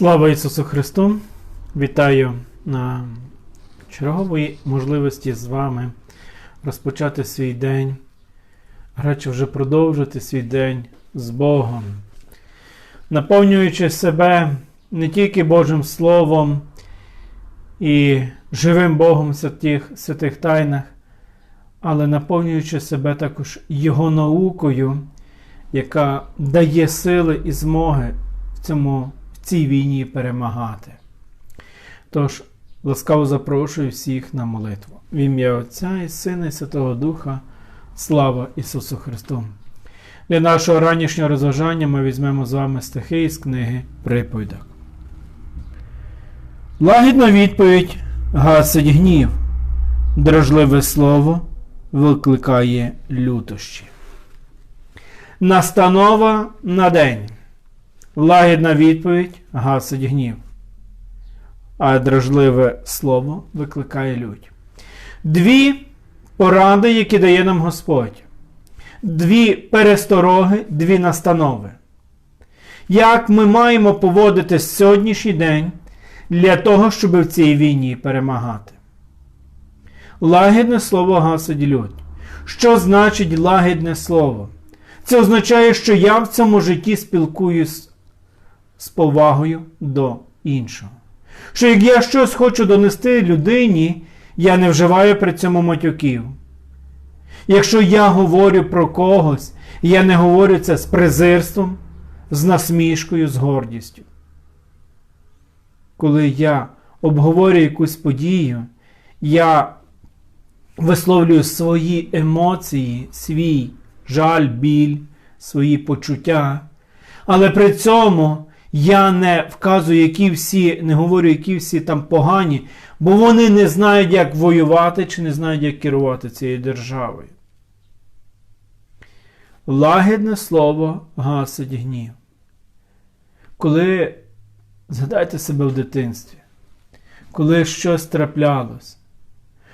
Слава Ісусу Христу! Вітаю на чергової можливості з вами розпочати свій день, радше вже продовжити свій день з Богом, наповнюючи себе не тільки Божим Словом і живим Богом в святих, святих тайнах, але наповнюючи себе також Його наукою, яка дає сили і змоги в цьому цій війні перемагати. Тож, ласкаво запрошую всіх на молитву. В ім'я Отця і Сина і Святого Духа. Слава Ісусу Христу! Для нашого ранішнього розважання ми візьмемо з вами стихи із книги Приповідок. Лагідна відповідь гасить гнів, дрожливе слово викликає лютощі. Настанова на день. Лагідна відповідь гасить гнів, а дрожливе слово викликає лють. Дві поради, які дає нам Господь. Дві перестороги, дві настанови. Як ми маємо поводитись сьогоднішній день для того, щоб в цій війні перемагати? Лагідне слово гасить лють. Що значить лагідне слово? Це означає, що я в цьому житті спілкуюсь з повагою до іншого. Що як я щось хочу донести людині, я не вживаю при цьому матюків. Якщо я говорю про когось, я не говорю це з презирством, з насмішкою, з гордістю. Коли я обговорюю якусь подію, я висловлюю свої емоції, свій жаль, біль, свої почуття, але при цьому я не вказую, які всі, не говорю, які всі там погані, бо вони не знають, як воювати чи не знають, як керувати цією державою. Лагідне слово гасить гнів. Коли згадайте себе в дитинстві, коли щось траплялось,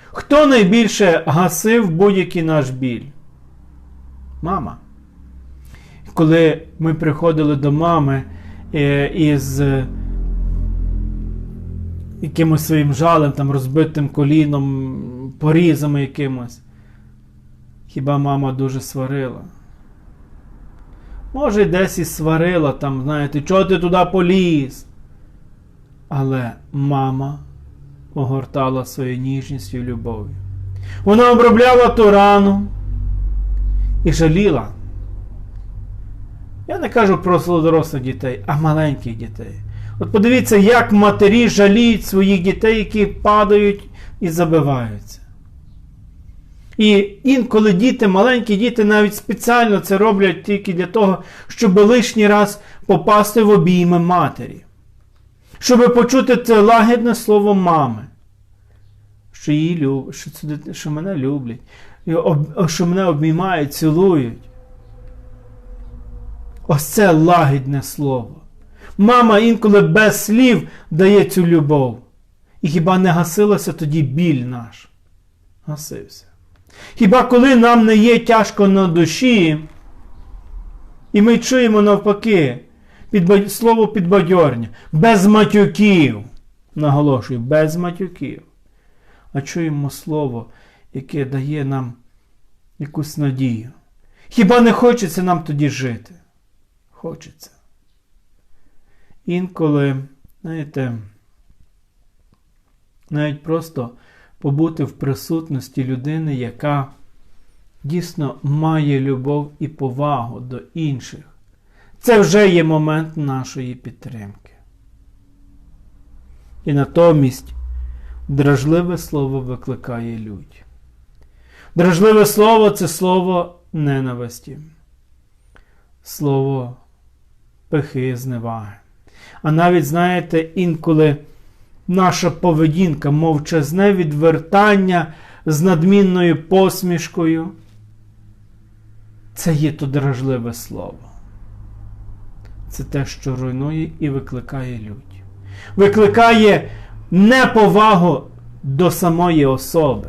хто найбільше гасив будь-який наш біль? Мама. Коли ми приходили до мами, із якимось своїм жалем, там, розбитим коліном, порізами якимось. Хіба мама дуже сварила? Може, десь і сварила, там, знаєте, чого ти туди поліз? Але мама огортала своєю ніжністю і любов'ю. Вона обробляла ту рану і жаліла. Я не кажу про дорослих дітей, а маленьких дітей. От подивіться, як матері жаліють своїх дітей, які падають і забиваються. І інколи діти, маленькі діти навіть спеціально це роблять тільки для того, щоб лишній раз попасти в обійми матері. Щоб почути це лагідне слово мами, що її люб... що, мене люблять, що мене обіймають, цілують. Ось це лагідне слово. Мама інколи без слів дає цю любов. І хіба не гасилося тоді біль наш? Гасився. Хіба коли нам не є тяжко на душі, і ми чуємо навпаки під, слово підбадьорня, без матюків, наголошую, без матюків. А чуємо слово, яке дає нам якусь надію. Хіба не хочеться нам тоді жити? Хочеться. Інколи, знаєте, навіть просто побути в присутності людини, яка дійсно має любов і повагу до інших. Це вже є момент нашої підтримки. І натомість дражливе слово викликає лють. Дражливе слово це слово ненависті, слово пихи, зневаги. А навіть, знаєте, інколи наша поведінка, мовчазне відвертання з надмінною посмішкою. Це є то дражливе слово. Це те, що руйнує і викликає лють. Викликає неповагу до самої особи.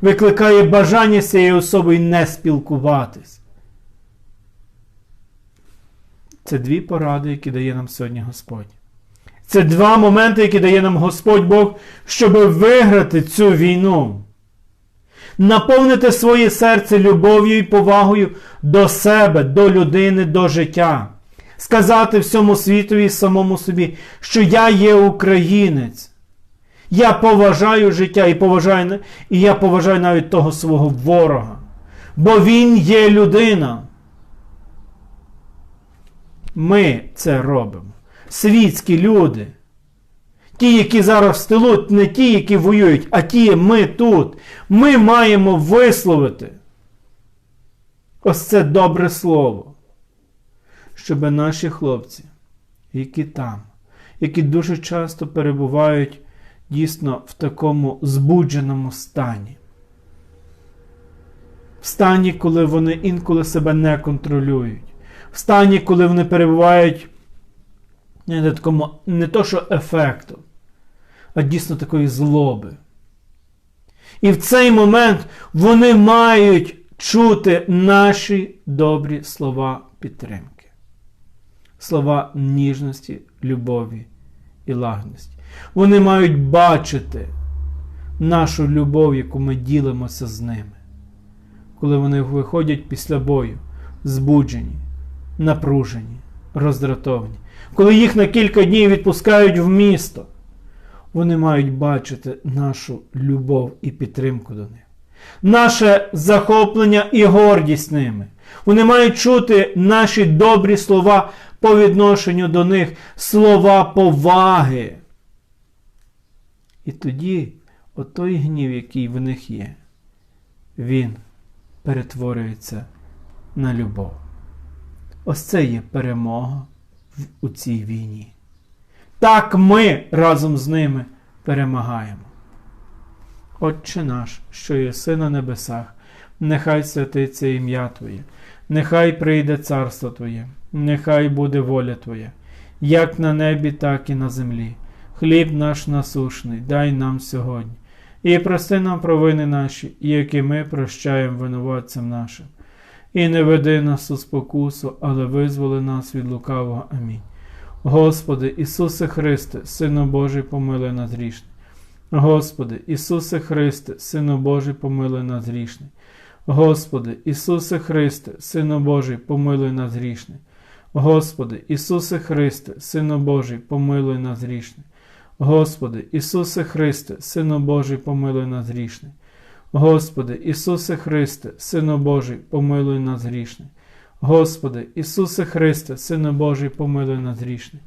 Викликає бажання з цією особою не спілкуватись. Це дві поради, які дає нам сьогодні Господь. Це два моменти, які дає нам Господь Бог, щоб виграти цю війну. Наповнити своє серце любов'ю і повагою до себе, до людини, до життя. Сказати всьому світові і самому собі, що я є українець. Я поважаю життя і поважаю, і я поважаю навіть того свого ворога. Бо він є людина. Ми це робимо. Світські люди. Ті, які зараз в не ті, які воюють, а ті ми тут. Ми маємо висловити ось це добре слово, щоб наші хлопці, які там, які дуже часто перебувають дійсно в такому збудженому стані, в стані, коли вони інколи себе не контролюють, стані, коли вони перебувають не такому, не то, що ефекту, а дійсно такої злоби. І в цей момент вони мають чути наші добрі слова підтримки, слова ніжності, любові і лагідності. Вони мають бачити нашу любов, яку ми ділимося з ними, коли вони виходять після бою, збуджені, напружені, роздратовані, коли їх на кілька днів відпускають в місто. Вони мають бачити нашу любов і підтримку до них, наше захоплення і гордість ними. Вони мають чути наші добрі слова по відношенню до них, слова поваги. І тоді отой гнів, який в них є, він перетворюється на любов. Ось це є перемога у цій війні. Так ми разом з ними перемагаємо. Отче наш, що єси на небесах, нехай святиться ім'я Твоє, нехай прийде царство Твоє, нехай буде воля Твоя, як на небі, так і на землі. Хліб наш насушний, дай нам сьогодні, і прости нам провини наші, які ми прощаємо винуватцям нашим. І не веди нас у спокусу, але визволи нас від лукавого. Амінь. Господи, Ісусе Христе, Сину Божий, помилуй нас грішний. Господи, Ісусе Христе, Сину Божий, помилуй нас грішний. Господи, Ісусе Христе, Сину Божий, помилуй нас грішний. Господи, Ісусе Христе, Сину Божий, помилуй нас грішний. Господи, Ісусе Христе, Сину Божий, помилуй нас грішний. Господи, Ісусе Христе, Сину Божий, помилуй нас грішний. Господи, Ісусе Христе, Сину Божий, помилуй нас грішний.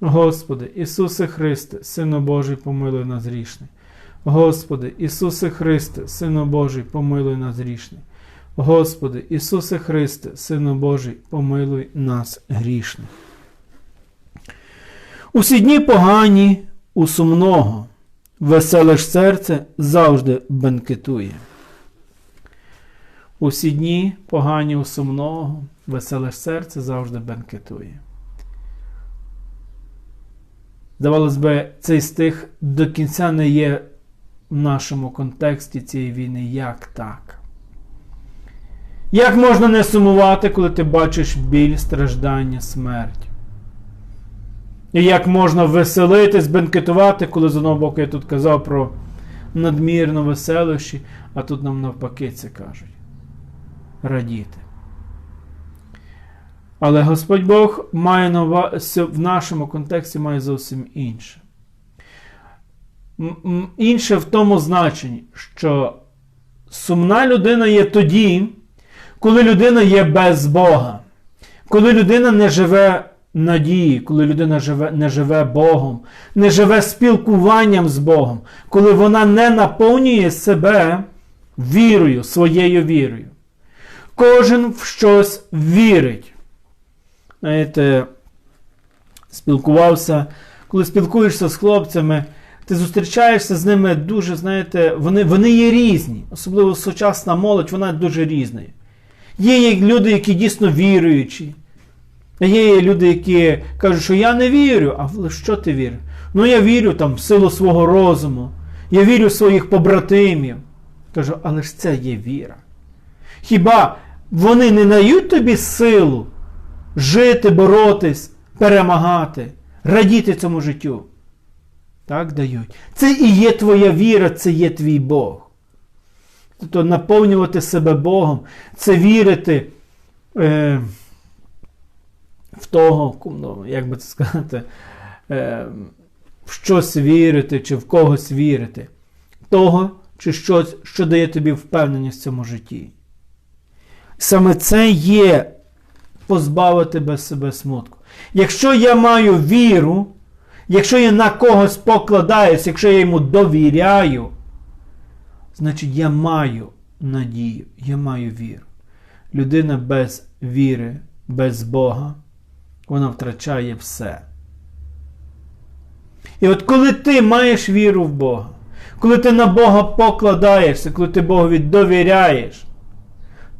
Господи, Ісусе Христе, Сину Божий, помилуй нас грішний. Господи, Ісусе Христе, Сину Божий, помилуй нас грішний. Господи, Ісусе Христе, Сину Божий, помилуй нас грішних. Усі дні погані у сумного, веселе ж серце завжди бенкетує. Усі дні погані у сумного, веселе ж серце завжди бенкетує. Здавалось би, цей стих до кінця не є в нашому контексті цієї війни як так. Як можна не сумувати, коли ти бачиш біль, страждання, смерть? І як можна веселитись, бенкетувати, коли з одного боку я тут казав про надмірно веселощі, а тут нам навпаки це кажуть. Радіти. Але Господь Бог має увазі, в нашому контексті має зовсім інше. Інше в тому значенні, що сумна людина є тоді, коли людина є без Бога, коли людина не живе надії, коли людина живе, не живе Богом, не живе спілкуванням з Богом, коли вона не наповнює себе вірою, своєю вірою. Кожен в щось вірить. Знаєте, спілкувався, коли спілкуєшся з хлопцями, ти зустрічаєшся з ними дуже, знаєте, вони вони є різні. Особливо сучасна молодь, вона дуже різна. Є люди, які дійсно віруючі. Є люди, які кажуть, що я не вірю. А в що ти віриш? Ну, я вірю там в силу свого розуму. Я вірю в своїх побратимів. Кажу, але ж це є віра. Хіба вони не дають тобі силу жити, боротись, перемагати? радіти цьому життю. Так дають. Це і є твоя віра, це є твій Бог. Тобто наповнювати себе Богом, це вірити е, в того, ну, як би це сказати, е, в щось вірити чи в когось вірити. Того чи щось, що дає тобі впевненість в цьому житті. Саме це є позбавити без себе смутку. Якщо я маю віру, якщо я на когось покладаюсь, якщо я йому довіряю, значить я маю надію, я маю віру. Людина без віри, без Бога, вона втрачає все. І от коли ти маєш віру в Бога, коли ти на Бога покладаєшся, коли ти Богові довіряєш,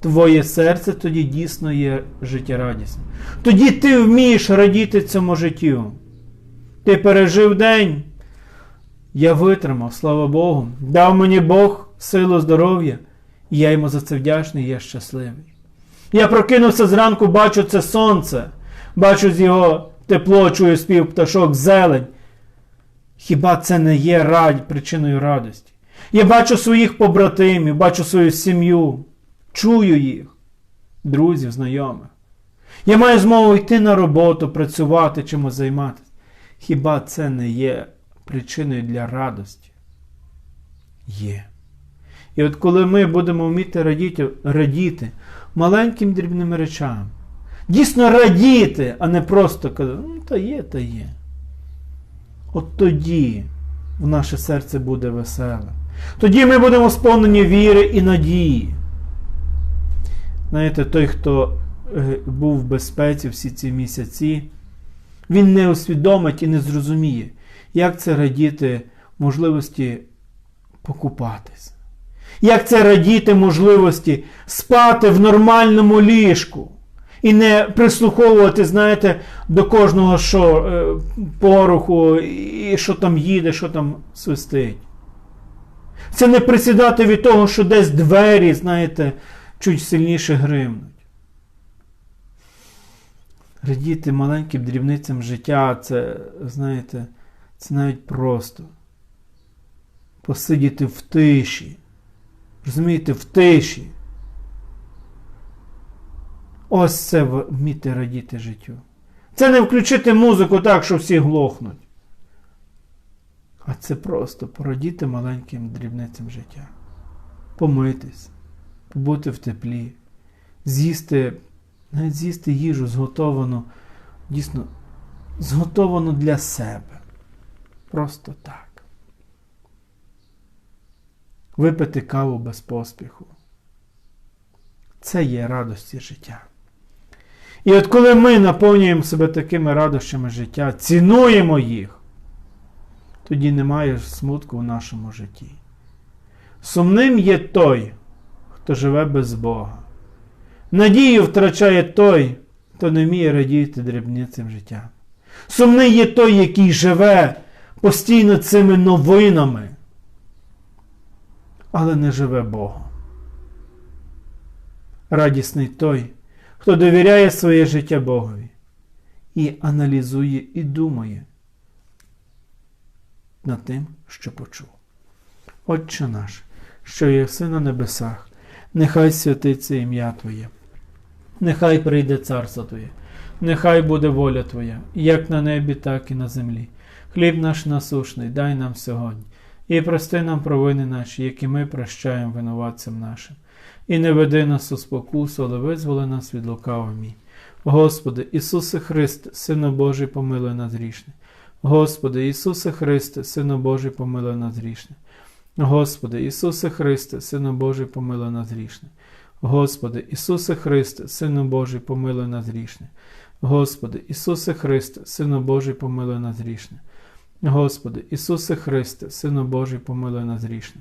твоє серце тоді дійсно є життєрадісним. Тоді ти вмієш радіти цьому життю. Ти пережив день. Я витримав, слава Богу. Дав мені Бог силу здоров'я, і я йому за це вдячний, я щасливий. Я прокинувся зранку, бачу це сонце, бачу з його тепло, чую спів пташок, зелень. Хіба це не є радь, причиною радості? Я бачу своїх побратимів, бачу свою сім'ю, чую їх, друзів, знайомих. Я маю змогу йти на роботу, працювати, чимось займатися. Хіба це не є причиною для радості? Є. І от коли ми будемо вміти радіти, радіти маленьким дрібним речам, дійсно радіти, а не просто казати, ну, та є, та є. От тоді в наше серце буде веселе. Тоді ми будемо сповнені віри і надії. Знаєте, той, хто е, був в безпеці всі ці місяці, він не усвідомить і не зрозуміє, як це радіти можливості покупатись. Як це радіти можливості спати в нормальному ліжку. І не прислуховувати, знаєте, до кожного що е, поруху, і що там їде, що там свистить. Це не присідати від того, що десь двері, знаєте, чуть сильніше гримнуть. Радіти маленьким дрібницям життя, це, знаєте, це навіть просто. Посидіти в тиші. Розумієте, в тиші. Ось це вміти радіти життю. Це не включити музику так, що всі глохнуть. А це просто порадіти маленьким дрібницям життя. Помитись, побути в теплі, з'їсти, навіть з'їсти їжу зготовану, дійсно, зготовану для себе. Просто так. Випити каву без поспіху. Це є радості життя. І от коли ми наповнюємо себе такими радощами життя, цінуємо їх, тоді немає смутку в нашому житті. Сумним є той, хто живе без Бога. Надію втрачає той, хто не вміє радіти дрібницям життя. Сумний є той, який живе постійно цими новинами, але не живе Богом. Радісний той, хто довіряє своє життя Богові і аналізує і думає над тим, що почув. Отче наш, що єси на небесах, нехай святиться ім'я Твоє, нехай прийде царство Твоє, нехай буде воля Твоя, як на небі, так і на землі. Хліб наш насушний, дай нам сьогодні, і прости нам провини наші, які ми прощаємо винуватцям нашим. І не веди нас у спокусу, але визволи нас від лукавого мій. Господи, Ісусе Христе, Сину Божий, помилуй нас грішне. Господи, Ісусе Христе, Сину Божий, помилуй нас грішне. Господи, Ісусе Христе, Сину Божий, помилуй нас грішне. Господи, Ісусе Христе, Сину Божий, помилуй нас грішне. Господи, Ісусе Христе, Сину Божий, помилуй нас грішне. Господи, Ісусе Христе, Сину Божий, помилуй нас грішне.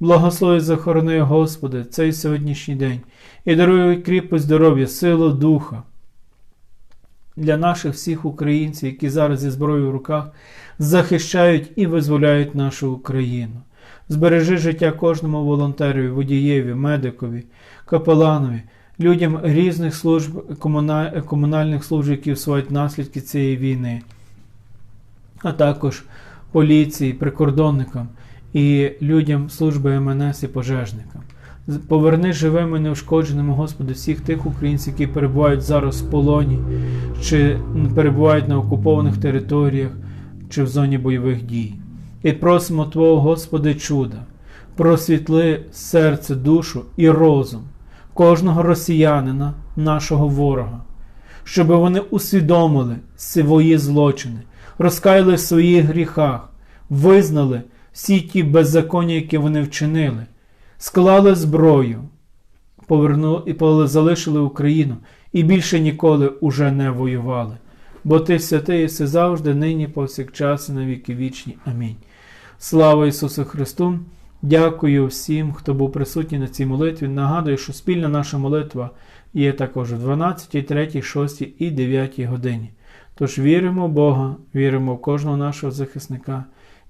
Благослови, захорони, Господи, цей сьогоднішній день і даруй кріпость здоров'я, силу духа для наших всіх українців, які зараз зі зброєю в руках захищають і визволяють нашу Україну. Збережи життя кожному волонтерові, водієві, медикові, капеланові, людям різних служб, комуна- комунальних служб, які всувають наслідки цієї війни, а також поліції, прикордонникам і людям служби МНС і пожежникам. Поверни живими, неушкодженими, Господи, всіх тих українців, які перебувають зараз в полоні, чи перебувають на окупованих територіях, чи в зоні бойових дій. І просимо Твого, Господи, чуда, просвітли серце, душу і розум кожного росіянина, нашого ворога, щоб вони усвідомили свої злочини, розкаяли в своїх гріхах, визнали всі ті беззаконня, які вони вчинили, склали зброю, повернули і залишили Україну і більше ніколи уже не воювали. Бо ти святий єси завжди, нині, повсякчас і на віки вічні. Амінь. Слава Ісусу Христу! Дякую всім, хто був присутній на цій молитві. Нагадую, що спільна наша молитва є також о 12, 3, 6 і 9 годині. Тож віримо в Бога, віримо в кожного нашого захисника